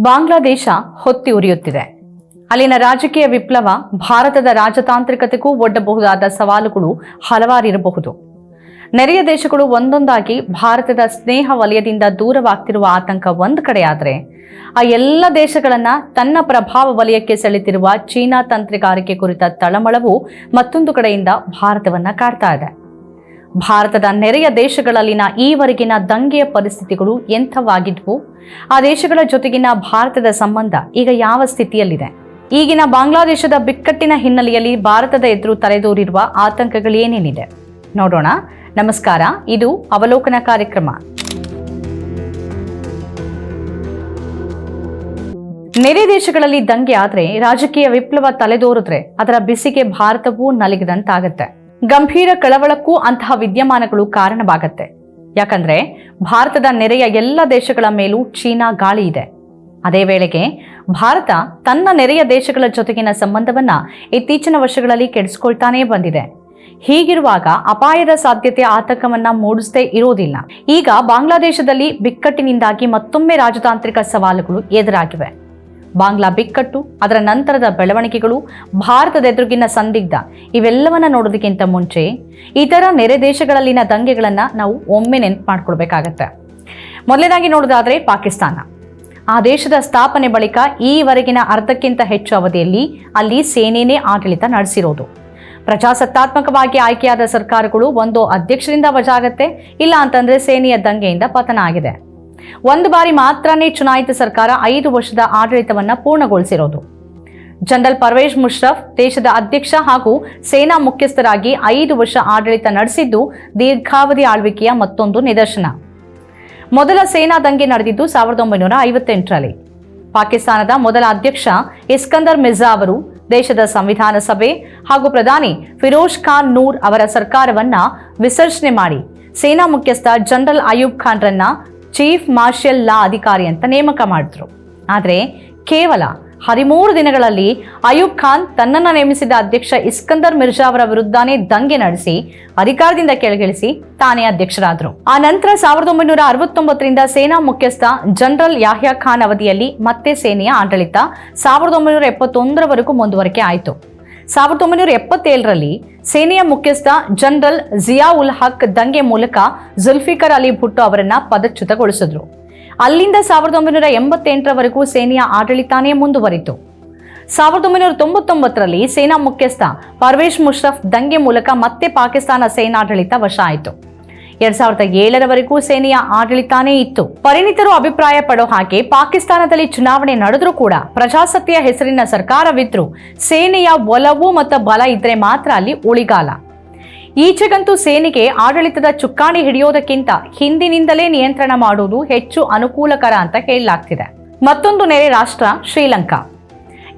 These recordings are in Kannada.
ಬಾಂಗ್ಲಾದೇಶ ಹೊತ್ತಿ ಉರಿಯುತ್ತಿದೆ. ಅಲ್ಲಿನ ರಾಜಕೀಯ ವಿಪ್ಲವ ಭಾರತದ ರಾಜತಾಂತ್ರಿಕತೆಗೂ ಒಡ್ಡಬಹುದಾದ ಸವಾಲುಗಳು ಹಲವಾರಿರಬಹುದು. ನೆರೆಯ ದೇಶಗಳು ಒಂದೊಂದಾಗಿ ಭಾರತದ ಸ್ನೇಹ ವಲಯದಿಂದ ದೂರವಾಗ್ತಿರುವ ಆತಂಕ ಒಂದು ಕಡೆಯಾದರೆ ಆ ಎಲ್ಲ ದೇಶಗಳನ್ನ ತನ್ನ ಪ್ರಭಾವ ವಲಯಕ್ಕೆ ಸೆಳೆತಿರುವ ಚೀನಾ ತಂತ್ರಗಾರಿಕೆ ಕುರಿತ ತಳಮಳವು ಮತ್ತೊಂದು ಕಡೆಯಿಂದ ಭಾರತವನ್ನ ಕಾಡ್ತಾ ಇದೆ. ಭಾರತದ ನೆರೆಯ ದೇಶಗಳಲ್ಲಿನ ಈವರೆಗಿನ ದಂಗೆಯ ಪರಿಸ್ಥಿತಿಗಳು ಎಂಥವಾಗಿದ್ವು? ಆ ದೇಶಗಳ ಜೊತೆಗಿನ ಭಾರತದ ಸಂಬಂಧ ಈಗ ಯಾವ ಸ್ಥಿತಿಯಲ್ಲಿದೆ? ಈಗಿನ ಬಾಂಗ್ಲಾದೇಶದ ಬಿಕ್ಕಟ್ಟಿನ ಹಿನ್ನೆಲೆಯಲ್ಲಿ ಭಾರತದ ಎದುರು ತಲೆದೋರಿರುವ ಆತಂಕಗಳೇನೇನಿದೆ ನೋಡೋಣ. ನಮಸ್ಕಾರ. ಇದು ಅವಲೋಕನ ಕಾರ್ಯಕ್ರಮ. ನೆರೆ ದೇಶಗಳಲ್ಲಿ ದಂಗೆ ಆದರೆ ರಾಜಕೀಯ ವಿಪ್ಲವ ತಲೆದೋರಿದ್ರೆ ಅದರ ಬಿಸಿಗೆ ಭಾರತವೂ ನಲಿಗದಂತಾಗತ್ತೆ. ಗಂಭೀರ ಕಳವಳಕ್ಕೂ ಅಂತಹ ವಿದ್ಯಮಾನಗಳು ಕಾರಣವಾಗತ್ತೆ. ಯಾಕಂದ್ರೆ ಭಾರತದ ನೆರೆಯ ಎಲ್ಲ ದೇಶಗಳ ಮೇಲೂ ಚೀನಾ ಗಾಳಿ ಇದೆ. ಅದೇ ವೇಳೆಗೆ ಭಾರತ ತನ್ನ ನೆರೆಯ ದೇಶಗಳ ಜೊತೆಗಿನ ಸಂಬಂಧವನ್ನ ಇತ್ತೀಚಿನ ವರ್ಷಗಳಲ್ಲಿ ಕೆಡಿಸಿಕೊಳ್ತಾನೇ ಬಂದಿದೆ. ಹೀಗಿರುವಾಗ ಅಪಾಯದ ಸಾಧ್ಯತೆ ಆತಂಕವನ್ನ ಮೂಡಿಸದೇ ಇರೋದಿಲ್ಲ. ಈಗ ಬಾಂಗ್ಲಾದೇಶದಲ್ಲಿ ಬಿಕ್ಕಟ್ಟಿನಿಂದಾಗಿ ಮತ್ತೊಮ್ಮೆ ರಾಜತಾಂತ್ರಿಕ ಸವಾಲುಗಳು ಎದುರಾಗಿವೆ. ಬಾಂಗ್ಲಾ ಬಿಕ್ಕಟ್ಟು, ಅದರ ನಂತರದ ಬೆಳವಣಿಗೆಗಳು, ಭಾರತದ ಎದುರುಗಿನ ಸಂದಿಗ್ಧ, ಇವೆಲ್ಲವನ್ನ ನೋಡೋದಕ್ಕಿಂತ ಮುಂಚೆ ಇತರ ನೆರೆ ದೇಶಗಳಲ್ಲಿನ ದಂಗೆಗಳನ್ನು ನಾವು ಒಮ್ಮೆ ನೆನ್ಪು ಮಾಡ್ಕೊಳ್ಬೇಕಾಗತ್ತೆ ಮೊದಲನೇದಾಗಿ ನೋಡೋದಾದರೆ ಪಾಕಿಸ್ತಾನ. ಆ ದೇಶದ ಸ್ಥಾಪನೆ ಬಳಿಕ ಈವರೆಗಿನ ಅರ್ಧಕ್ಕಿಂತ ಹೆಚ್ಚು ಅವಧಿಯಲ್ಲಿ ಅಲ್ಲಿ ಸೇನೆನೇ ಆಡಳಿತ ನಡೆಸಿರೋದು. ಪ್ರಜಾಸತ್ತಾತ್ಮಕವಾಗಿ ಆಯ್ಕೆಯಾದ ಸರ್ಕಾರಗಳು ಒಂದು ಅಧ್ಯಕ್ಷರಿಂದ ವಜಾಗತ್ತೆ, ಇಲ್ಲ ಅಂತಂದ್ರೆ ಸೇನೆಯ ದಂಗೆಯಿಂದ ಪತನ ಆಗಿದೆ. ಒಂದು ಬಾರಿ ಮಾತ್ರನೇ ಚುನಾಯಿತ ಸರ್ಕಾರ ಐದು ವರ್ಷದ ಆಡಳಿತವನ್ನ ಪೂರ್ಣಗೊಳಿಸಿರೋದು. ಜನರಲ್ ಪರ್ವೇಜ್ ಮುಷ್ರಫ್ ದೇಶದ ಅಧ್ಯಕ್ಷ ಹಾಗೂ ಸೇನಾ ಮುಖ್ಯಸ್ಥರಾಗಿ ಐದು ವರ್ಷ ಆಡಳಿತ ನಡೆಸಿದ್ದು ದೀರ್ಘಾವಧಿ ಆಳ್ವಿಕೆಯ ಮತ್ತೊಂದು ನಿದರ್ಶನ. ಮೊದಲ ಸೇನಾ ದಂಗೆ ನಡೆದಿದ್ದು ಸಾವಿರದ ಒಂಬೈನೂರ ಐವತ್ತೆಂಟರಲ್ಲಿ. ಪಾಕಿಸ್ತಾನದ ಮೊದಲ ಅಧ್ಯಕ್ಷ ಇಸ್ಕಂದರ್ ಮಿರ್ಜಾ ಅವರು, ದೇಶದ ಸಂವಿಧಾನ ಸಭೆ ಹಾಗೂ ಪ್ರಧಾನಿ ಫಿರೋಜ್ ಖಾನ್ ನೂರ್ ಅವರ ಸರ್ಕಾರವನ್ನ ವಿಸರ್ಜನೆ ಮಾಡಿ ಸೇನಾ ಮುಖ್ಯಸ್ಥ ಜನರಲ್ ಅಯೂಬ್ ಖಾನ್ರನ್ನ ಚೀಫ್ ಮಾರ್ಷಲ್ ಲಾ ಅಧಿಕಾರಿ ಅಂತ ನೇಮಕ ಮಾಡಿದ್ರು. ಆದರೆ ಕೇವಲ ಹದಿಮೂರು ದಿನಗಳಲ್ಲಿ ಅಯೂಬ್ ಖಾನ್ ತನ್ನನ್ನು ನೇಮಿಸಿದ ಅಧ್ಯಕ್ಷ ಇಸ್ಕಂದರ್ ಮಿರ್ಜಾ ಅವರ ವಿರುದ್ಧನೇ ದಂಗೆ ನಡೆಸಿ ಅಧಿಕಾರದಿಂದ ಕೆಳಗಿಳಿಸಿ ತಾನೇ ಅಧ್ಯಕ್ಷರಾದರು. ಆ ನಂತರ ಸಾವಿರದ ಒಂಬೈನೂರ ಅರವತ್ತೊಂಬತ್ತರಿಂದ ಸೇನಾ ಮುಖ್ಯಸ್ಥ ಜನರಲ್ ಯಾಹ್ಯಾ ಖಾನ್ ಅವಧಿಯಲ್ಲಿ ಮತ್ತೆ ಸೇನೆಯ ಆಡಳಿತ ಸಾವಿರದ ಒಂಬೈನೂರ ಎಪ್ಪತ್ತೊಂದರವರೆಗೂ ಮುಂದುವರಿಕೆ ಆಯಿತು. ಸಾವಿರದ ಒಂಬೈನೂರ ಎಪ್ಪತ್ತೇಳರಲ್ಲಿ ಸೇನೆಯ ಮುಖ್ಯಸ್ಥ ಜನರಲ್ ಜಿಯಾ ಉಲ್ ಹಕ್ ದಂಗೆ ಮೂಲಕ ಜುಲ್ಫಿಕರ್ ಅಲಿ ಭುಟ್ಟೋ ಅವರನ್ನ ಪದಚ್ಯುತಗೊಳಿಸಿದ್ರು. ಅಲ್ಲಿಂದ ಸಾವಿರದ ಒಂಬೈನೂರ ಎಂಬತ್ತೆಂಟರವರೆಗೂ ಸೇನೆಯ ಆಡಳಿತಾನೇ ಮುಂದುವರಿತು. ಸಾವಿರದ ಒಂಬೈನೂರ ತೊಂಬತ್ತೊಂಬತ್ತರಲ್ಲಿ ಸೇನಾ ಮುಖ್ಯಸ್ಥ ಪರ್ವೇಶ್ ಮುಷ್ರಫ್ ದಂಗೆ ಮೂಲಕ ಮತ್ತೆ ಪಾಕಿಸ್ತಾನ ಸೇನಾಡಳಿತ ವಶ ಆಯಿತು. ಎರಡ್ ಸಾವಿರದ ಏಳರವರೆಗೂ ಸೇನೆಯ ಆಡಳಿತಾನೇ ಇತ್ತು. ಪರಿಣಿತರು ಅಭಿಪ್ರಾಯ ಪಡೋ ಹಾಗೆ ಪಾಕಿಸ್ತಾನದಲ್ಲಿ ಚುನಾವಣೆ ನಡೆದ್ರೂ ಕೂಡ ಪ್ರಜಾಸತ್ತೆಯ ಹೆಸರಿನ ಸರ್ಕಾರವಿದ್ರು ಸೇನೆಯ ಒಲವು ಮತ್ತು ಬಲ ಇದ್ರೆ ಮಾತ್ರ ಅಲ್ಲಿ ಉಳಿಗಾಲ. ಈಚೆಗಂತೂ ಸೇನೆಗೆ ಆಡಳಿತದ ಚುಕ್ಕಾಣಿ ಹಿಡಿಯೋದಕ್ಕಿಂತ ಹಿಂದಿನಿಂದಲೇ ನಿಯಂತ್ರಣ ಮಾಡುವುದು ಹೆಚ್ಚು ಅನುಕೂಲಕರ ಅಂತ ಹೇಳಲಾಗ್ತಿದೆ. ಮತ್ತೊಂದು ನೆರೆ ರಾಷ್ಟ್ರ ಶ್ರೀಲಂಕಾ.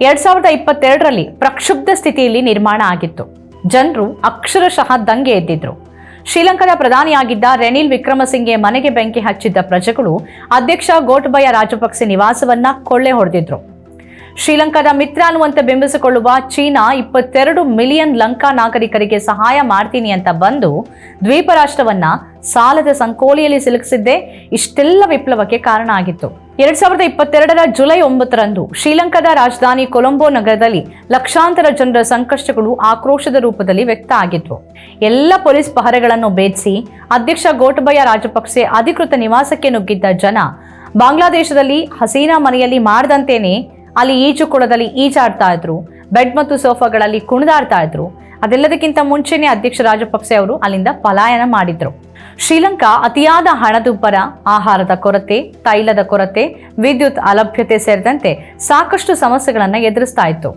ಎರಡ್ ಸಾವಿರದ ಇಪ್ಪತ್ತೆರಡರಲ್ಲಿ ಪ್ರಕ್ಷುಬ್ಧ ಸ್ಥಿತಿಯಲ್ಲಿ ನಿರ್ಮಾಣ ಆಗಿತ್ತು. ಜನರು ಅಕ್ಷರಶಃ ದಂಗೆ ಎದ್ದಿದ್ರು. ಶ್ರೀಲಂಕಾದ ಪ್ರಧಾನಿಯಾಗಿದ್ದ ರೆನಿಲ್ ವಿಕ್ರಮಸಿಂಘೆ ಮನೆಗೆ ಬೆಂಕಿ ಹಚ್ಚಿದ್ದ ಪ್ರಜೆಗಳು ಅಧ್ಯಕ್ಷ ಗೋಟಬಯ ರಾಜಪಕ್ಸೆ ನಿವಾಸವನ್ನ ಕೊಳ್ಳೆ ಹೊಡೆದಿದ್ರು. ಶ್ರೀಲಂಕಾದ ಮಿತ್ರ ಅನ್ನುವಂತೆ ಬಿಂಬಿಸಿಕೊಳ್ಳುವ ಚೀನಾ ಇಪ್ಪತ್ತೆರಡು ಮಿಲಿಯನ್ ಲಂಕಾ ನಾಗರಿಕರಿಗೆ ಸಹಾಯ ಮಾಡ್ತೀನಿ ಅಂತ ಬಂದು ದ್ವೀಪ ರಾಷ್ಟ್ರವನ್ನ ಸಾಲದ ಸಂಕೋಲಿಯಲ್ಲಿ ಸಿಲುಕಿಸಿದ್ದೇ ಇಷ್ಟೆಲ್ಲ ವಿಪ್ಲವಕ್ಕೆ ಕಾರಣ ಆಗಿತ್ತು. ಎರಡ್ ಸಾವಿರದ ಇಪ್ಪತ್ತೆರಡರ ಜುಲೈ ಒಂಬತ್ತರಂದು ಶ್ರೀಲಂಕಾದ ರಾಜಧಾನಿ ಕೊಲಂಬೋ ನಗರದಲ್ಲಿ ಲಕ್ಷಾಂತರ ಜನರ ಸಂಕಷ್ಟಗಳು ಆಕ್ರೋಶದ ರೂಪದಲ್ಲಿ ವ್ಯಕ್ತ ಆಗಿದ್ವು. ಎಲ್ಲ ಪೊಲೀಸ್ ಪಹರೆಗಳನ್ನು ಭೇದಿಸಿ ಅಧ್ಯಕ್ಷ ಗೋಟಬಯ್ಯ ರಾಜಪಕ್ಸೆ ಅಧಿಕೃತ ನಿವಾಸಕ್ಕೆ ನುಗ್ಗಿದ್ದ ಜನ, ಬಾಂಗ್ಲಾದೇಶದಲ್ಲಿ ಹಸೀನಾ ಮನೆಯಲ್ಲಿ ಮಾಡದಂತೇನೆ ಅಲ್ಲಿ ಈಜುಕೊಳದಲ್ಲಿ ಈಜಾಡ್ತಾ ಇದ್ರು, ಬೆಡ್ ಮತ್ತು ಸೋಫಾಗಳಲ್ಲಿ ಕುಣಿದಾಡ್ತಾ ಇದ್ರು. ಅದೆಲ್ಲದಕ್ಕಿಂತ ಮುಂಚೆನೆ ಅಧ್ಯಕ್ಷ ರಾಜಪಕ್ಸೆ ಅವರು ಅಲ್ಲಿಂದ ಪಲಾಯನ ಮಾಡಿದ್ರು. ಶ್ರೀಲಂಕಾ ಅತಿಯಾದ ಹಣದುಬ್ಬರ, ಆಹಾರದ ಕೊರತೆ, ತೈಲದ ಕೊರತೆ, ವಿದ್ಯುತ್ ಅಲಭ್ಯತೆ ಸೇರಿದಂತೆ ಸಾಕಷ್ಟು ಸಮಸ್ಯೆಗಳನ್ನು ಎದುರಿಸ್ತಾ ಇತ್ತು.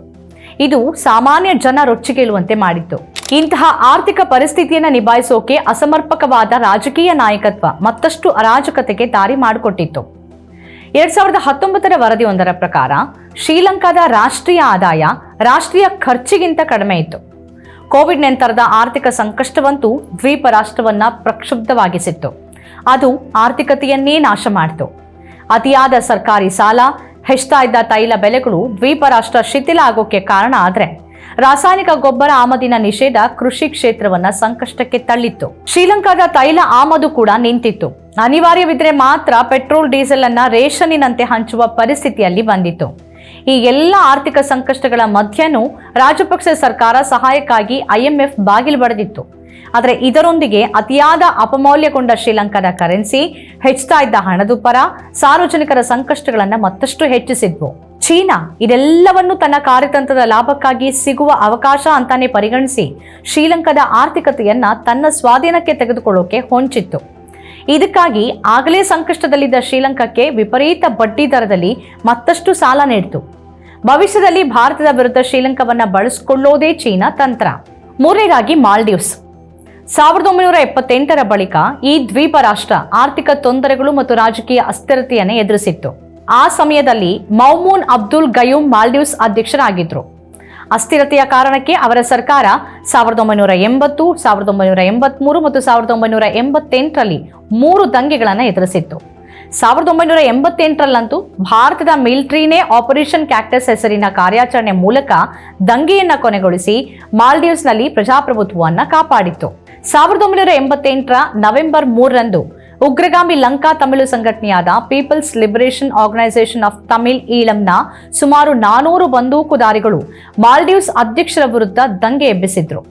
ಇದು ಸಾಮಾನ್ಯ ಜನ ರೊಚ್ಚಿಗೇಳುವಂತೆ ಮಾಡಿತ್ತು. ಇಂತಹ ಆರ್ಥಿಕ ಪರಿಸ್ಥಿತಿಯನ್ನು ನಿಭಾಯಿಸೋಕೆ ಅಸಮರ್ಪಕವಾದ ರಾಜಕೀಯ ನಾಯಕತ್ವ ಮತ್ತಷ್ಟು ಅರಾಜಕತೆಗೆ ದಾರಿ ಮಾಡಿಕೊಟ್ಟಿತ್ತು. ಎರಡ್ ಸಾವಿರದ ಹತ್ತೊಂಬತ್ತರ ವರದಿಯೊಂದರ ಪ್ರಕಾರ, ಶ್ರೀಲಂಕಾದ ರಾಷ್ಟ್ರೀಯ ಆದಾಯ ರಾಷ್ಟ್ರೀಯ ಖರ್ಚಿಗಿಂತ ಕಡಿಮೆ ಇತ್ತು. ಕೋವಿಡ್ ನಂತರದ ಆರ್ಥಿಕ ಸಂಕಷ್ಟವಂತೂ ದ್ವೀಪ ರಾಷ್ಟ್ರವನ್ನ ಪ್ರಕ್ಷುಬ್ಧವಾಗಿಸಿತ್ತು. ಅದು ಆರ್ಥಿಕತೆಯನ್ನೇ ನಾಶ ಮಾಡಿತು. ಅತಿಯಾದ ಸರ್ಕಾರಿ ಸಾಲ ಹೆಚ್ಚುತ್ತಾ ಇದ್ದ ತೈಲ ಬೆಲೆಗಳು ದ್ವೀಪ ರಾಷ್ಟ್ರ ಶಿಥಿಲ ಆಗೋಕೆ ಕಾರಣ ಆದರೆ, ರಾಸಾಯನಿಕ ಗೊಬ್ಬರ ಆಮದಿನ ನಿಷೇಧ ಕೃಷಿ ಕ್ಷೇತ್ರವನ್ನ ಸಂಕಷ್ಟಕ್ಕೆ ತಳ್ಳಿತ್ತು. ಶ್ರೀಲಂಕಾದ ತೈಲ ಆಮದು ಕೂಡ ನಿಂತಿತ್ತು. ಅನಿವಾರ್ಯವಿದ್ರೆ ಮಾತ್ರ ಪೆಟ್ರೋಲ್, ಡೀಸೆಲ್ ಅನ್ನ ರೇಷನ್ನಿನಂತೆ ಹಂಚುವ ಪರಿಸ್ಥಿತಿಯಲ್ಲಿ ಬಂದಿತ್ತು. ಈ ಎಲ್ಲ ಆರ್ಥಿಕ ಸಂಕಷ್ಟಗಳ ಮಧ್ಯನೂ ರಾಜಪಕ್ಸೆ ಸರ್ಕಾರ ಸಹಾಯಕ್ಕಾಗಿ ಐಎಂಎಫ್ ಬಾಗಿಲು ಬಡಿದಿತ್ತು ಆದರೆ ಇದರೊಂದಿಗೆ ಅತಿಯಾದ ಅಪಮೌಲ್ಯಗೊಂಡ ಶ್ರೀಲಂಕಾದ ಕರೆನ್ಸಿ ಹೆಚ್ಚುತ್ತಾ ಇದ್ದ ಹಣದುಬ್ಬರ ಸಾರ್ವಜನಿಕರ ಸಂಕಷ್ಟಗಳನ್ನು ಮತ್ತಷ್ಟು ಹೆಚ್ಚಿಸಿದ್ವು. ಚೀನಾ ಇದೆಲ್ಲವನ್ನು ತನ್ನ ಕಾರ್ಯತಂತ್ರದ ಲಾಭಕ್ಕಾಗಿ ಸಿಗುವ ಅವಕಾಶ ಅಂತಾನೆ ಪರಿಗಣಿಸಿ ಶ್ರೀಲಂಕಾದ ಆರ್ಥಿಕತೆಯನ್ನ ತನ್ನ ಸ್ವಾಧೀನಕ್ಕೆ ತೆಗೆದುಕೊಳ್ಳೋಕೆ ಹೊಂಚಿತ್ತು. ಇದಕ್ಕಾಗಿ ಆಗಲೇ ಸಂಕಷ್ಟದಲ್ಲಿದ್ದ ಶ್ರೀಲಂಕಾಕ್ಕೆ ವಿಪರೀತ ಬಡ್ಡಿ ದರದಲ್ಲಿ ಮತ್ತಷ್ಟು ಸಾಲ ನೀಡಿತು. ಭವಿಷ್ಯದಲ್ಲಿ ಭಾರತದ ವಿರುದ್ಧ ಶ್ರೀಲಂಕಾವನ್ನ ಬಳಸಿಕೊಳ್ಳೋದೇ ಚೀನಾ ತಂತ್ರ. ಮೂರನೇದಾಗಿ ಮಾಲ್ಡೀವ್ಸ್. ಸಾವಿರದ ಒಂಬೈನೂರ ಎಪ್ಪತ್ತೆಂಟರ ಬಳಿಕ ಈ ದ್ವೀಪ ರಾಷ್ಟ್ರ ಆರ್ಥಿಕ ತೊಂದರೆಗಳು ಮತ್ತು ರಾಜಕೀಯ ಅಸ್ಥಿರತೆಯನ್ನು ಎದುರಿಸಿತ್ತು. ಆ ಸಮಯದಲ್ಲಿ ಮೌಮೂನ್ ಅಬ್ದುಲ್ ಗಯೂಮ್ ಮಾಲ್ಡೀವ್ಸ್ ಅಧ್ಯಕ್ಷರಾಗಿದ್ದರು ಅಸ್ಥಿರತೆಯ ಕಾರಣಕ್ಕೆ ಅವರ ಸರ್ಕಾರ ಸಾವಿರದ ಒಂಬೈನೂರ ಎಂಬತ್ತು, ಸಾವಿರದ ಒಂಬೈನೂರ ಎಂಬತ್ಮೂರು ಮತ್ತು ಸಾವಿರದ ಒಂಬೈನೂರ ಎಂಬತ್ತೆಂಟರಲ್ಲಿ ಮೂರು ದಂಗೆಗಳನ್ನು ಎದುರಿಸಿತ್ತು. ಸಾವಿರದ ಒಂಬೈನೂರ ಎಂಬತ್ತೆಂಟರಲ್ಲಂತೂ ಭಾರತದ ಮಿಲಿಟರಿನೇ ಆಪರೇಷನ್ ಕ್ಯಾಕ್ಟಸ್ ಹೆಸರಿನ ಕಾರ್ಯಾಚರಣೆ ಮೂಲಕ ದಂಗೆಯನ್ನ ಕೊನೆಗೊಳಿಸಿ ಮಾಲ್ಡೀವ್ಸ್ನಲ್ಲಿ ಪ್ರಜಾಪ್ರಭುತ್ವವನ್ನು ಕಾಪಾಡಿತ್ತು. ಸಾವಿರದ ಒಂಬೈನೂರ ಎಂಬತ್ತೆಂಟರ ನವೆಂಬರ್ ಮೂರರಂದು ಉಗ್ರಗಾಮಿ Lanka Tamil ಸಂಘಟನೆಯಾದ People's Liberation Organisation of Tamil ಈಳಂನ ಸುಮಾರು ನಾನೂರು ಬಂದೂಕುದಾರಿಗಳು ಮಾಲ್ಡೀವ್ಸ್ ಅಧ್ಯಕ್ಷರ ವಿರುದ್ಧ ದಂಗೆ ಎಬ್ಬಿಸಿದ್ರು.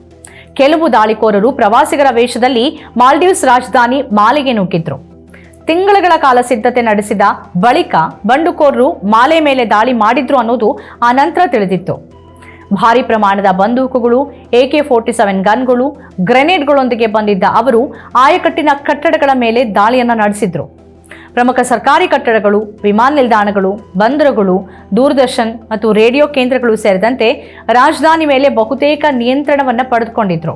ಕೆಲವು ದಾಳಿಕೋರರು ಪ್ರವಾಸಿಗರ ವೇಷದಲ್ಲಿ ಮಾಲ್ಡೀವ್ಸ್ ರಾಜಧಾನಿ ಮಾಲೆಗೆ ನುಗ್ಗಿದ್ರು. ತಿಂಗಳುಗಳ ಕಾಲ ಸಿದ್ಧತೆ ನಡೆಸಿದ ಬಳಿಕ ಬಂಡುಕೋರರು ಮಾಲೆ ಮೇಲೆ ದಾಳಿ ಮಾಡಿದ್ರು ಅನ್ನೋದು ಆ ನಂತರ ತಿಳಿದಿತ್ತು. ಭಾರಿ ಪ್ರಮಾಣದ ಬಂದೂಕುಗಳು ಎಕೆ ಫೋರ್ಟಿ ಸೆವೆನ್ ಗನ್ಗಳು, ಗ್ರೆನೇಡ್ಗಳೊಂದಿಗೆ ಬಂದಿದ್ದ ಅವರು ಆಯಕಟ್ಟಿನ ಕಟ್ಟಡಗಳ ಮೇಲೆ ದಾಳಿಯನ್ನು ನಡೆಸಿದ್ರು. ಪ್ರಮುಖ ಸರ್ಕಾರಿ ಕಟ್ಟಡಗಳು, ವಿಮಾನ ನಿಲ್ದಾಣಗಳು, ಬಂದರುಗಳು, ದೂರದರ್ಶನ್ ಮತ್ತು ರೇಡಿಯೋ ಕೇಂದ್ರಗಳು ಸೇರಿದಂತೆ ರಾಜಧಾನಿ ಮೇಲೆ ಬಹುತೇಕ ನಿಯಂತ್ರಣವನ್ನು ಪಡೆದುಕೊಂಡಿದ್ರು.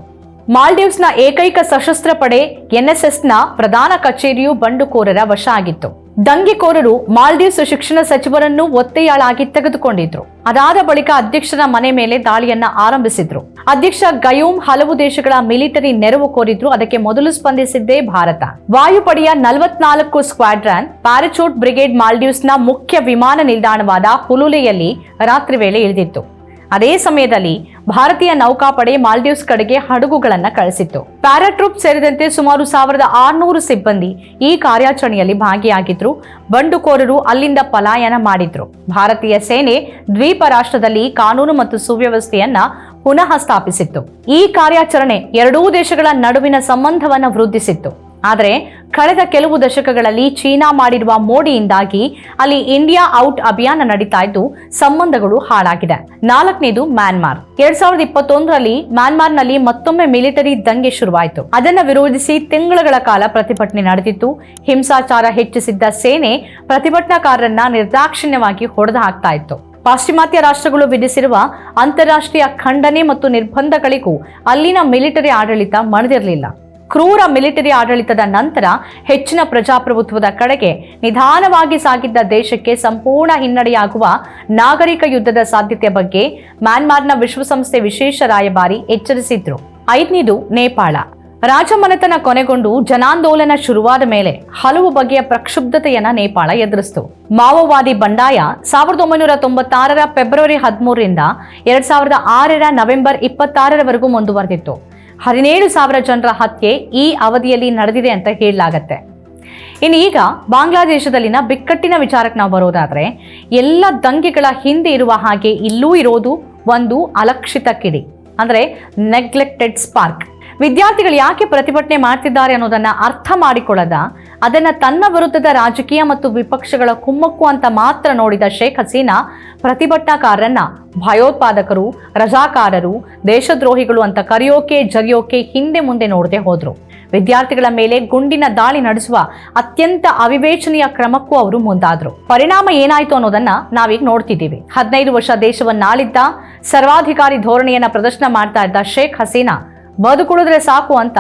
ಮಾಲ್ಡೀವ್ಸ್ನ ಏಕೈಕ ಸಶಸ್ತ್ರ ಪಡೆ ಎನ್ಎಸ್ಎಸ್ನ ಪ್ರಧಾನ ಕಚೇರಿಯು ಬಂಡುಕೋರರ ವಶ ಆಗಿತ್ತು. ದಂಗೆಕೋರರು ಮಾಲ್ಡೀವ್ಸ್ ಶಿಕ್ಷಣ ಸಚಿವರನ್ನು ಒತ್ತೆಯಾಳಾಗಿ ತೆಗೆದುಕೊಂಡಿದ್ರು. ಅದಾದ ಬಳಿಕ ಅಧ್ಯಕ್ಷರ ಮನೆ ಮೇಲೆ ದಾಳಿಯನ್ನ ಆರಂಭಿಸಿದ್ರು. ಅಧ್ಯಕ್ಷ ಗಯೂಮ್ ಹಲವು ದೇಶಗಳ ಮಿಲಿಟರಿ ನೆರವು ಕೋರಿದ್ರು. ಅದಕ್ಕೆ ಮೊದಲು ಸ್ಪಂದಿಸಿದ್ದೇ ಭಾರತ. ವಾಯುಪಡೆಯ ನಲವತ್ನಾಲ್ಕು ಸ್ಕ್ವಾಡ್ರನ್, ಪ್ಯಾರಾಚೂಟ್ ಬ್ರಿಗೇಡ್ ಮಾಲ್ಡೀವ್ಸ್ನ ಮುಖ್ಯ ವಿಮಾನ ನಿಲ್ದಾಣವಾದ ಹುಲುಲೆಯಲ್ಲಿ ರಾತ್ರಿ ವೇಳೆ ಇಳಿದಿತ್ತು. ಅದೇ ಸಮಯದಲ್ಲಿ ಭಾರತೀಯ ನೌಕಾಪಡೆ ಮಾಲ್ಡೀವ್ಸ್ ಕಡೆಗೆ ಹಡಗುಗಳನ್ನ ಕಳಿಸಿತ್ತು. ಪ್ಯಾರಾಟ್ರೂಪ್ ಸೇರಿದಂತೆ ಸುಮಾರು ಸಾವಿರದ ಆರುನೂರು ಸಿಬ್ಬಂದಿ ಈ ಕಾರ್ಯಾಚರಣೆಯಲ್ಲಿ ಭಾಗಿಯಾಗಿದ್ರು. ಬಂಡುಕೋರರು ಅಲ್ಲಿಂದ ಪಲಾಯನ ಮಾಡಿದ್ರು. ಭಾರತೀಯ ಸೇನೆ ದ್ವೀಪ ರಾಷ್ಟ್ರದಲ್ಲಿ ಕಾನೂನು ಮತ್ತು ಸುವ್ಯವಸ್ಥೆಯನ್ನ ಪುನಃ ಸ್ಥಾಪಿಸಿತ್ತು ಈ ಕಾರ್ಯಾಚರಣೆ ಎರಡೂ ದೇಶಗಳ ನಡುವಿನ ಸಂಬಂಧವನ್ನ ವೃದ್ಧಿಸಿತ್ತು. ಆದರೆ ಕಳೆದ ಕೆಲವು ದಶಕಗಳಲ್ಲಿ ಚೀನಾ ಮಾಡಿರುವ ಮೋಡಿಯಿಂದಾಗಿ ಅಲ್ಲಿ ಇಂಡಿಯಾ ಔಟ್ ಅಭಿಯಾನ ನಡೀತಾ ಇದ್ದು ಸಂಬಂಧಗಳು ಹಾಳಾಗಿದೆ. ನಾಲ್ಕನೇದು ಮ್ಯಾನ್ಮಾರ್. ಎರಡ್ ಸಾವಿರದ ಇಪ್ಪತ್ತೊಂದರಲ್ಲಿ ಮ್ಯಾನ್ಮಾರ್ನಲ್ಲಿ ಮತ್ತೊಮ್ಮೆ ಮಿಲಿಟರಿ ದಂಗೆ ಶುರುವಾಯಿತು. ಅದನ್ನು ವಿರೋಧಿಸಿ ತಿಂಗಳುಗಳ ಕಾಲ ಪ್ರತಿಭಟನೆ ನಡೆದಿತ್ತು. ಹಿಂಸಾಚಾರ ಹೆಚ್ಚಿಸಿದ್ದ ಸೇನೆ ಪ್ರತಿಭಟನಾಕಾರರನ್ನ ನಿರ್ದಾಕ್ಷಿಣ್ಯವಾಗಿ ಹೊಡೆದು ಹಾಕ್ತಾ ಇತ್ತು. ಪಾಶ್ಚಿಮಾತ್ಯ ರಾಷ್ಟ್ರಗಳು ವಿಧಿಸಿರುವ ಅಂತಾರಾಷ್ಟ್ರೀಯ ಖಂಡನೆ ಮತ್ತು ನಿರ್ಬಂಧಗಳಿಗೂ ಅಲ್ಲಿನ ಮಿಲಿಟರಿ ಆಡಳಿತ ಮಣಿದಿರಲಿಲ್ಲ. ಕ್ರೂರ ಮಿಲಿಟರಿ ಆಡಳಿತದ ನಂತರ ಹೆಚ್ಚಿನ ಪ್ರಜಾಪ್ರಭುತ್ವದ ಕಡೆಗೆ ನಿಧಾನವಾಗಿ ಸಾಗಿದ್ದ ದೇಶಕ್ಕೆ ಸಂಪೂರ್ಣ ಹಿನ್ನಡೆಯಾಗುವ ನಾಗರಿಕ ಯುದ್ಧದ ಸಾಧ್ಯತೆ ಬಗ್ಗೆ ಮ್ಯಾನ್ಮಾರ್ನ ವಿಶ್ವಸಂಸ್ಥೆ ವಿಶೇಷ ರಾಯಭಾರಿ ಎಚ್ಚರಿಸಿದ್ರು. ಐದನೇದು, ನೇಪಾಳ. ರಾಜಮನೆತನ ಕೊನೆಗೊಂಡು ಜನಾಂದೋಲನ ಶುರುವಾದ ಮೇಲೆ ಹಲವು ಬಗೆಯ ಪ್ರಕ್ಷುಬ್ಧತೆಯನ್ನ ನೇಪಾಳ ಎದುರಿಸಿತು. ಮಾವೋವಾದಿ ಬಂಡಾಯ ಸಾವಿರದ ಒಂಬೈನೂರ ತೊಂಬತ್ತಾರರ ಫೆಬ್ರವರಿ ಹದಿಮೂರರಿಂದ ಎರಡ್ ಸಾವಿರದ ಆರರ ನವೆಂಬರ್ ಇಪ್ಪತ್ತಾರರವರೆಗೂ ಮುಂದುವರೆದಿತ್ತು. ಹದಿನೇಳು ಸಾವಿರ ಜನರ ಹತ್ಯೆ ಈ ಅವಧಿಯಲ್ಲಿ ನಡೆದಿದೆ ಅಂತ ಹೇಳಲಾಗತ್ತೆ. ಇನ್ನು ಈಗ ಬಾಂಗ್ಲಾದೇಶದಲ್ಲಿನ ಬಿಕ್ಕಟ್ಟಿನ ವಿಚಾರಕ್ಕೆ ನಾವು ಬರೋದಾದರೆ, ಎಲ್ಲ ದಂಗೆಗಳ ಹಿಂದೆ ಇರುವ ಹಾಗೆ ಇಲ್ಲೂ ಇರೋದು ಒಂದು ಅಲಕ್ಷಿತ ಕಿಡಿ, ಅಂದ್ರೆ ನೆಗ್ಲೆಕ್ಟೆಡ್ ಸ್ಪಾರ್ಕ್ ವಿದ್ಯಾರ್ಥಿಗಳು ಯಾಕೆ ಪ್ರತಿಭಟನೆ ಮಾಡ್ತಿದ್ದಾರೆ ಅನ್ನೋದನ್ನ ಅರ್ಥ ಮಾಡಿಕೊಳ್ಳದ ಅದನ್ನ ತನ್ನ ವಿರುದ್ಧದ ರಾಜಕೀಯ ಮತ್ತು ವಿಪಕ್ಷಗಳ ಕುಮ್ಮಕ್ಕು ಅಂತ ಮಾತ್ರ ನೋಡಿದ ಶೇಖ್ ಹಸೀನಾ, ಪ್ರತಿಭಟನಾಕಾರರನ್ನ ಭಯೋತ್ಪಾದಕರು, ರಜಾಕಾರರು, ದೇಶದ್ರೋಹಿಗಳು ಅಂತ ಕರೆಯೋಕೆ, ಜಗಿಯೋಕೆ ಹಿಂದೆ ಮುಂದೆ ನೋಡದೆ ಹೋದ್ರು. ವಿದ್ಯಾರ್ಥಿಗಳ ಮೇಲೆ ಗುಂಡಿನ ದಾಳಿ ನಡೆಸುವ ಅತ್ಯಂತ ಅವಿವೇಚನೀಯ ಕ್ರಮಕ್ಕೂ ಅವರು ಮುಂದಾದ್ರು. ಪರಿಣಾಮ ಏನಾಯ್ತು ಅನ್ನೋದನ್ನ ನಾವೀಗ ನೋಡ್ತಿದ್ದೀವಿ. ಹದಿನೈದು ವರ್ಷ ದೇಶವನ್ನಾಳಿದ್ದ ಸರ್ವಾಧಿಕಾರಿ ಧೋರಣೆಯನ್ನ ಪ್ರದರ್ಶನ ಮಾಡ್ತಾ ಇದ್ದ ಶೇಖ್ ಹಸೀನಾ, ಬದುಕುಳಿದ್ರೆ ಸಾಕು ಅಂತ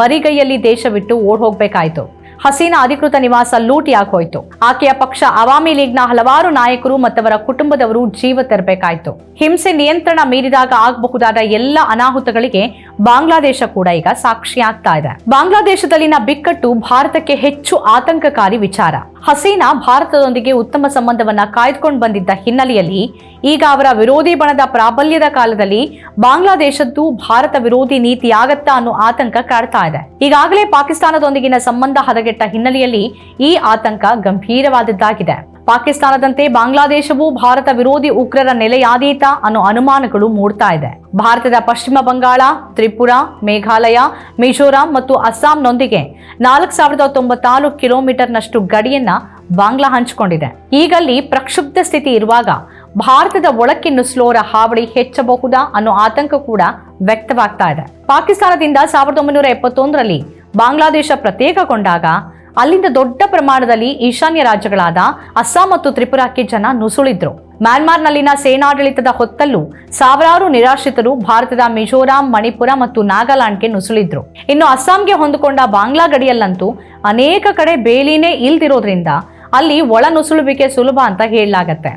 ಬರಿಗೈಯಲ್ಲಿ ದೇಶ ಬಿಟ್ಟು ಓಡ್ ಹೋಗ್ಬೇಕಾಯ್ತು ಹಸೀನಾ ಅಧಿಕೃತ ನಿವಾಸ ಲೂಟಿ ಹೋಯ್ತು ಆಕೆಯ ಪಕ್ಷ ಅವಾಮಿ ಲೀಗ್ನ ಹಲವಾರು ನಾಯಕರು ಮತ್ತವರ ಕುಟುಂಬದವರು ಜೀವ ತೆರಬೇಕಾಯಿತು. ಹಿಂಸೆ ನಿಯಂತ್ರಣ ಮೀರಿದಾಗ ಆಗಬಹುದಾದ ಎಲ್ಲ ಅನಾಹುತಗಳಿಗೆ ಬಾಂಗ್ಲಾದೇಶ ಕೂಡ ಈಗ ಸಾಕ್ಷಿ ಆಗ್ತಾ ಇದೆ. ಬಾಂಗ್ಲಾದೇಶದಲ್ಲಿನ ಬಿಕ್ಕಟ್ಟು ಭಾರತಕ್ಕೆ ಹೆಚ್ಚು ಆತಂಕಕಾರಿ ವಿಚಾರ. ಹಸೀನಾ ಭಾರತದೊಂದಿಗೆ ಉತ್ತಮ ಸಂಬಂಧವನ್ನ ಕಾಯ್ದುಕೊಂಡು ಬಂದಿದ್ದ ಹಿನ್ನೆಲೆಯಲ್ಲಿ ಈಗ ಅವರ ವಿರೋಧಿ ಬಣದ ಪ್ರಾಬಲ್ಯದ ಕಾಲದಲ್ಲಿ ಬಾಂಗ್ಲಾದೇಶದ್ದು ಭಾರತ ವಿರೋಧಿ ನೀತಿಯಾಗತ್ತಾ ಅನ್ನೋ ಆತಂಕ ಕಾಡ್ತಾ ಇದೆ. ಈಗಾಗಲೇ ಪಾಕಿಸ್ತಾನದೊಂದಿಗಿನ ಸಂಬಂಧ ಹದಗೆಟ್ಟ ಹಿನ್ನೆಲೆಯಲ್ಲಿ ಈ ಆತಂಕ ಗಂಭೀರವಾದದ್ದಾಗಿದೆ. ಪಾಕಿಸ್ತಾನದಂತೆ ಬಾಂಗ್ಲಾದೇಶವು ಭಾರತ ವಿರೋಧಿ ಉಗ್ರರ ನೆಲೆಯಾದೀತ ಅನ್ನೋ ಅನುಮಾನಗಳು ಮೂಡ್ತಾ ಇದೆ. ಭಾರತದ ಪಶ್ಚಿಮ ಬಂಗಾಳ, ತ್ರಿಪುರ, ಮೇಘಾಲಯ, ಮಿಜೋರಾಂ ಮತ್ತು ಅಸ್ಸಾಂನೊಂದಿಗೆ ನಾಲ್ಕು ಸಾವಿರದ ತೊಂಬತ್ತಾರು ಕಿಲೋಮೀಟರ್ನಷ್ಟು ಗಡಿಯನ್ನ ಬಾಂಗ್ಲಾ ಹಂಚಿಕೊಂಡಿದೆ. ಈಗಲ್ಲಿ ಪ್ರಕ್ಷುಬ್ಧ ಸ್ಥಿತಿ ಇರುವಾಗ ಭಾರತದ ಒಳಕ್ಕೆ ನುಸ್ಲೋರ ಹಾವಳಿ ಹೆಚ್ಚಬಹುದಾ ಅನ್ನೋ ಆತಂಕ ಕೂಡ ವ್ಯಕ್ತವಾಗ್ತಾ ಇದೆ. ಪಾಕಿಸ್ತಾನದಿಂದ ಸಾವಿರದ ಒಂಬೈನೂರ ಎಪ್ಪತ್ತೊಂದರಲ್ಲಿ ಬಾಂಗ್ಲಾದೇಶ ಪ್ರತ್ಯೇಕಗೊಂಡಾಗ ಅಲ್ಲಿಂದ ದೊಡ್ಡ ಪ್ರಮಾಣದಲ್ಲಿ ಈಶಾನ್ಯ ರಾಜ್ಯಗಳಾದ ಅಸ್ಸಾಂ ಮತ್ತು ತ್ರಿಪುರಾಕ್ಕೆ ಜನ ನುಸುಳಿದ್ರು. ಮ್ಯಾನ್ಮಾರ್ನಲ್ಲಿನ ಸೇನಾಡಳಿತದ ಹೊತ್ತಲ್ಲೂ ಸಾವಿರಾರು ನಿರಾಶ್ರಿತರು ಭಾರತದ ಮಿಜೋರಾಂ, ಮಣಿಪುರ ಮತ್ತು ನಾಗಾಲ್ಯಾಂಡ್ಗೆ ನುಸುಳಿದ್ರು. ಇನ್ನು ಅಸ್ಸಾಂಗೆ ಹೊಂದಿಕೊಂಡ ಬಾಂಗ್ಲಾ ಗಡಿಯಲ್ಲಂತೂ ಅನೇಕ ಕಡೆ ಬೇಲಿನೇ ಇಲ್ದಿರೋದ್ರಿಂದ ಅಲ್ಲಿ ಒಳ ನುಸುಳುವಿಕೆ ಸುಲಭ ಅಂತ ಹೇಳಲಾಗತ್ತೆ.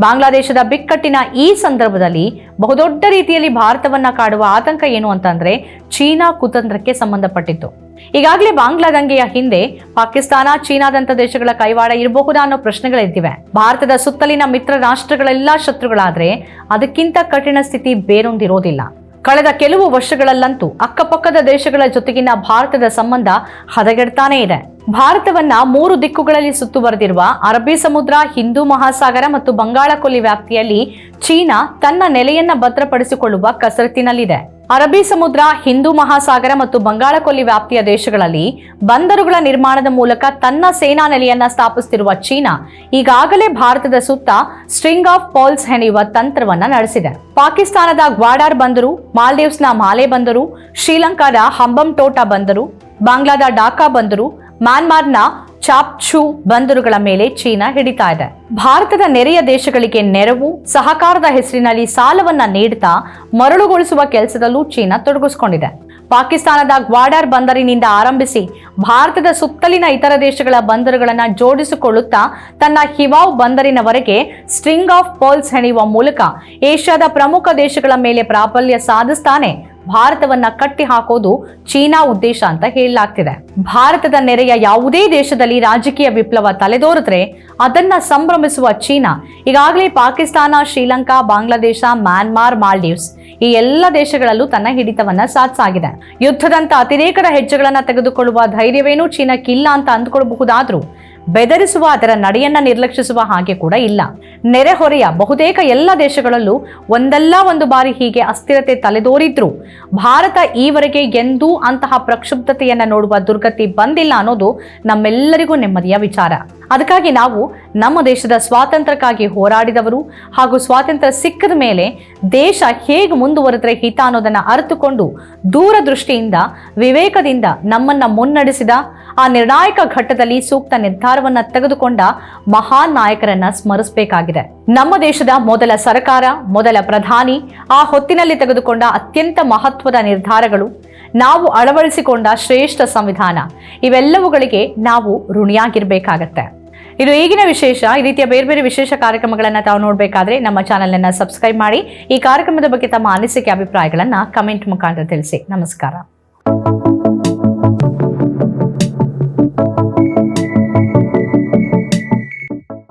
ಬಾಂಗ್ಲಾದೇಶದ ಬಿಕ್ಕಟ್ಟಿನ ಈ ಸಂದರ್ಭದಲ್ಲಿ ಬಹುದೊಡ್ಡ ರೀತಿಯಲ್ಲಿ ಭಾರತವನ್ನ ಕಾಡುವ ಆತಂಕ ಏನು ಅಂತಂದ್ರೆ ಚೀನಾ ಕುತಂತ್ರಕ್ಕೆ ಸಂಬಂಧಪಟ್ಟಿತ್ತು. ಈಗಾಗಲೇ ಬಾಂಗ್ಲಾ ದಂಗೆಯ ಹಿಂದೆ ಪಾಕಿಸ್ತಾನ ಚೀನಾದಂತ ದೇಶಗಳ ಕೈವಾಡ ಇರಬಹುದಾ ಅನ್ನೋ ಪ್ರಶ್ನೆಗಳಿದ್ದಿವೆ ಭಾರತದ ಸುತ್ತಲಿನ ಮಿತ್ರ ರಾಷ್ಟ್ರಗಳೆಲ್ಲ ಶತ್ರುಗಳಾದ್ರೆ ಅದಕ್ಕಿಂತ ಕಠಿಣ ಸ್ಥಿತಿ ಬೇರೊಂದಿರೋದಿಲ್ಲ. ಕಳೆದ ಕೆಲವು ವರ್ಷಗಳಲ್ಲಂತೂ ಅಕ್ಕಪಕ್ಕದ ದೇಶಗಳ ಜೊತೆಗಿನ ಭಾರತದ ಸಂಬಂಧ ಹದಗೆಡ್ತಾನೇ ಇದೆ. ಭಾರತವನ್ನ ಮೂರು ದಿಕ್ಕುಗಳಲ್ಲಿ ಸುತ್ತುವರೆದಿರುವ ಅರಬ್ಬಿ ಸಮುದ್ರ, ಹಿಂದೂ ಮಹಾಸಾಗರ ಮತ್ತು ಬಂಗಾಳ ಕೊಲ್ಲಿ ವ್ಯಾಪ್ತಿಯಲ್ಲಿ ಚೀನಾ ತನ್ನ ನೆಲೆಯನ್ನ ಭದ್ರಪಡಿಸಿಕೊಳ್ಳುವ ಕಸರತ್ತಿನಲ್ಲಿದೆ. ಅರಬ್ಬಿ ಸಮುದ್ರ, ಹಿಂದೂ ಮಹಾಸಾಗರ ಮತ್ತು ಬಂಗಾಳ ಕೊಲ್ಲಿ ವ್ಯಾಪ್ತಿಯ ದೇಶಗಳಲ್ಲಿ ಬಂದರುಗಳ ನಿರ್ಮಾಣದ ಮೂಲಕ ತನ್ನ ಸೇನಾ ನೆಲೆಯನ್ನ ಸ್ಥಾಪಿಸುತ್ತಿರುವ ಚೀನಾ ಈಗಾಗಲೇ ಭಾರತದ ಸುತ್ತ ಸ್ಟ್ರಿಂಗ್ ಆಫ್ ಪಾಲ್ಸ್ ಹೆಣೆಯುವ ತಂತ್ರವನ್ನ ನಡೆಸಿದೆ. ಪಾಕಿಸ್ತಾನದ ಗ್ವಾಡಾರ್ ಬಂದರು, ಮಾಲ್ದೀವ್ಸ್ನ ಮಾಲೆ ಬಂದರು, ಶ್ರೀಲಂಕಾದ ಹಂಬಂ ಟೋಟಾ ಬಂದರು, ಬಾಂಗ್ಲಾದ ಡಾಕಾ ಬಂದರು ಮ್ಯಾನ್ಮಾರ್ನ ಚಾಪ್ಚು ಬಂದರುಗಳ ಮೇಲೆ ಚೀನಾ ಹಿಡಿತಾ ಇದೆ. ಭಾರತದ ನೆರೆಯ ದೇಶಗಳಿಗೆ ನೆರವು, ಸಹಕಾರದ ಹೆಸರಿನಲ್ಲಿ ಸಾಲವನ್ನ ನೀಡುತ್ತಾ ಮರಳುಗೊಳಿಸುವ ಕೆಲಸದಲ್ಲೂ ಚೀನಾ ತೊಡಗಿಸಿಕೊಂಡಿದೆ. ಪಾಕಿಸ್ತಾನದ ಗ್ವಾಡಾರ್ ಬಂದರಿನಿಂದ ಆರಂಭಿಸಿ ಭಾರತದ ಸುತ್ತಲಿನ ಇತರ ದೇಶಗಳ ಬಂದರುಗಳನ್ನು ಜೋಡಿಸಿಕೊಳ್ಳುತ್ತಾ ತನ್ನ ಹಿವಾವ್ ಬಂದರಿನವರೆಗೆ ಸ್ಟ್ರಿಂಗ್ ಆಫ್ ಪರ್ಲ್ಸ್ ಹೆಣೆಯುವ ಮೂಲಕ ಏಷ್ಯಾದ ಪ್ರಮುಖ ದೇಶಗಳ ಮೇಲೆ ಪ್ರಾಬಲ್ಯ ಸಾಧಿಸ್ತಾನೆ ಭಾರತವನ್ನ ಕಟ್ಟಿ ಹಾಕೋದು ಚೀನಾ ಉದ್ದೇಶ ಅಂತ ಹೇಳಲಾಗ್ತಿದೆ. ಭಾರತದ ನೆರೆಯ ಯಾವುದೇ ದೇಶದಲ್ಲಿ ರಾಜಕೀಯ ವಿಪ್ಲವ ತಲೆದೋರಿದ್ರೆ ಅದನ್ನ ಸಂಭ್ರಮಿಸುವ ಚೀನಾ, ಈಗಾಗಲೇ ಪಾಕಿಸ್ತಾನ, ಶ್ರೀಲಂಕಾ, ಬಾಂಗ್ಲಾದೇಶ, ಮ್ಯಾನ್ಮಾರ್, ಮಾಲ್ಡೀವ್ಸ್ ಈ ಎಲ್ಲ ದೇಶಗಳಲ್ಲೂ ತನ್ನ ಹಿಡಿತವನ್ನ ಸಾಧಿಸಾಗಿದೆ. ಯುದ್ಧದಂತ ಅತಿರೇಕದ ಹೆಜ್ಜೆಗಳನ್ನ ತೆಗೆದುಕೊಳ್ಳುವ ಧೈರ್ಯವೇನೂ ಚೀನಾಕ್ಕಿಲ್ಲ ಅಂತ ಅಂದ್ಕೊಳ್ಬಹುದಾದ್ರೂ ಬೆದರಿಸುವ ಅದರ ನಡೆಯನ್ನ ನಿರ್ಲಕ್ಷಿಸುವ ಹಾಗೆ ಕೂಡ ಇಲ್ಲ. ನೆರೆಹೊರೆಯ ಬಹುತೇಕ ಎಲ್ಲ ದೇಶಗಳಲ್ಲೂ ಒಂದಲ್ಲ ಒಂದು ಬಾರಿ ಹೀಗೆ ಅಸ್ಥಿರತೆ ತಲೆದೋರಿದ್ರು. ಭಾರತ ಈವರೆಗೆ ಎಂದೂ ಅಂತಹ ಪ್ರಕ್ಷುಬ್ಧತೆಯನ್ನ ನೋಡುವ ದುರ್ಗತಿ ಬಂದಿಲ್ಲ ಅನ್ನೋದು ನಮ್ಮೆಲ್ಲರಿಗೂ ನೆಮ್ಮದಿಯ ವಿಚಾರ. ಅದಕ್ಕಾಗಿ ನಾವು ನಮ್ಮ ದೇಶದ ಸ್ವಾತಂತ್ರ್ಯಕ್ಕಾಗಿ ಹೋರಾಡಿದವರು ಹಾಗೂ ಸ್ವಾತಂತ್ರ್ಯ ಸಿಕ್ಕದ ಮೇಲೆ ದೇಶ ಹೇಗೆ ಮುಂದುವರೆದ್ರೆ ಹಿತ ಅನ್ನೋದನ್ನು ಅರಿತುಕೊಂಡು ದೂರದೃಷ್ಟಿಯಿಂದ, ವಿವೇಕದಿಂದ ನಮ್ಮನ್ನು ಮುನ್ನಡೆಸಿದ, ಆ ನಿರ್ಣಾಯಕ ಘಟ್ಟದಲ್ಲಿ ಸೂಕ್ತ ನಿರ್ಧಾರವನ್ನು ತೆಗೆದುಕೊಂಡ ಮಹಾನ್ ನಾಯಕರನ್ನ ಸ್ಮರಿಸಬೇಕಾಗಿದೆ. ನಮ್ಮ ದೇಶದ ಮೊದಲ ಸರ್ಕಾರ, ಮೊದಲ ಪ್ರಧಾನಿ, ಆ ಹೊತ್ತಿನಲ್ಲಿ ತೆಗೆದುಕೊಂಡ ಅತ್ಯಂತ ಮಹತ್ವದ ನಿರ್ಧಾರಗಳು ನಾವು ಅಳವಡಿಸಿಕೊಂಡ ಶ್ರೇಷ್ಠ ಸಂವಿಧಾನ. ಇವೆಲ್ಲವುಗಳಿಗೆ ನಾವು ಋಣಿಯಾಗಿರ್ಬೇಕಾಗತ್ತೆ. ಇದು ಈಗಿನ ವಿಶೇಷ. ಈ ರೀತಿಯ ಬೇರೆ ಬೇರೆ ವಿಶೇಷ ಕಾರ್ಯಕ್ರಮಗಳನ್ನು ತಾವು ನೋಡಬೇಕಾದ್ರೆ ನಮ್ಮ ಚಾನೆಲ್ ಸಬ್ಸ್ಕ್ರೈಬ್ ಮಾಡಿ, ಈ ಕಾರ್ಯಕ್ರಮದ ಬಗ್ಗೆ ತಮ್ಮ ಅನಿಸಿಕೆ, ಅಭಿಪ್ರಾಯಗಳನ್ನು ಕಮೆಂಟ್ ಮುಖಾಂತರ ತಿಳಿಸಿ. ನಮಸ್ಕಾರ.